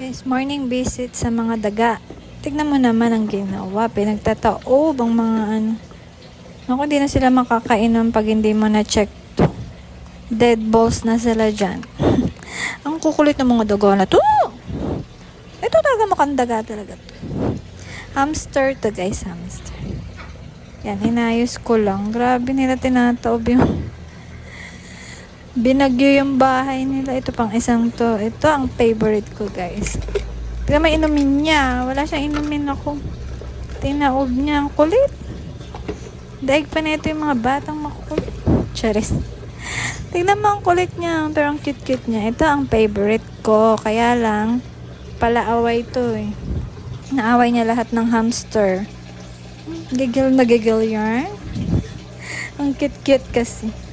Guys, morning visit sa mga daga. Tignan mo naman ang ginawa. Pinagtataob ang mga ano. Naku, di na sila makakainom pag hindi mo na-check to. Dead balls na sila dyan. ang kukulit ng mga daga na to. Ito talaga makandaga talaga to. Hamster to guys, hamster. Yan, inayos ko lang. Grabe nila tinataob yung binagyo yung bahay nila. Ito pang isang to. Ito ang favorite ko, guys. Tignan may inumin niya. Wala siyang inumin ako. Tinaob niya. Ang kulit. Daig pa na ito yung mga batang makukulit. Charis. Tignan mo ang kulit niya. Pero ang cute-cute niya. Ito ang favorite ko. Kaya lang, palaaway to eh. Naaway niya lahat ng hamster. Gigil na gigil yarn. ang cute-cute kasi.